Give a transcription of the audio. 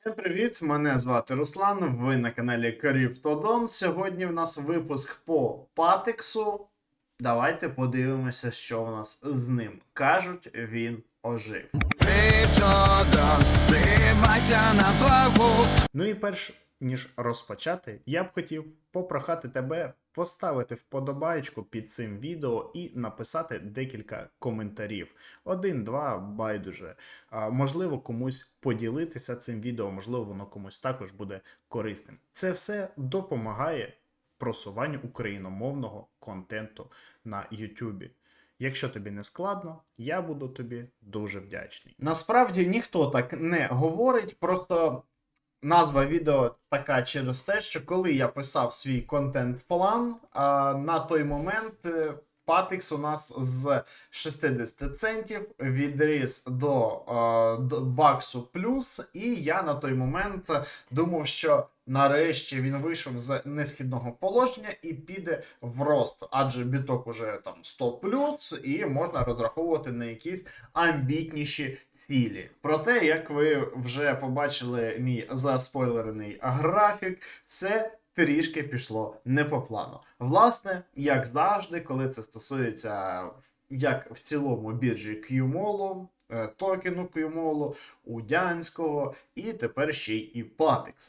Всім привіт! Мене звати Руслан. Ви на каналі Криптодон. Сьогодні в нас випуск по Патексу. Давайте подивимося, що в нас з ним. Кажуть, він ожив. Криптодон, на плаву. Ну і перш ніж розпочати, я б хотів попрохати тебе поставити вподобаєчку під цим відео і написати декілька коментарів. Один, два, байдуже. Можливо, комусь поділитися цим відео, можливо, воно комусь також буде корисним. Це все допомагає просуванню україномовного контенту на YouTube. Якщо тобі не складно, я буду тобі дуже вдячний. Насправді ніхто так не говорить, просто назва відео така через те, що коли я писав свій контент-план, на той момент. Патикс у нас з 60 центів відріс до, е, до баксу плюс, і я на той момент думав, що нарешті він вийшов з несхідного положення і піде в рост, адже біток уже там 100 плюс, і можна розраховувати на якісь амбітніші цілі. Проте, як ви вже побачили мій заспойлерений графік, все трішки пішло не по плану. Власне, як завжди, коли це стосується як в цілому біржі QMOL, е, токену QMOL, Удянського і тепер ще й і Патекса.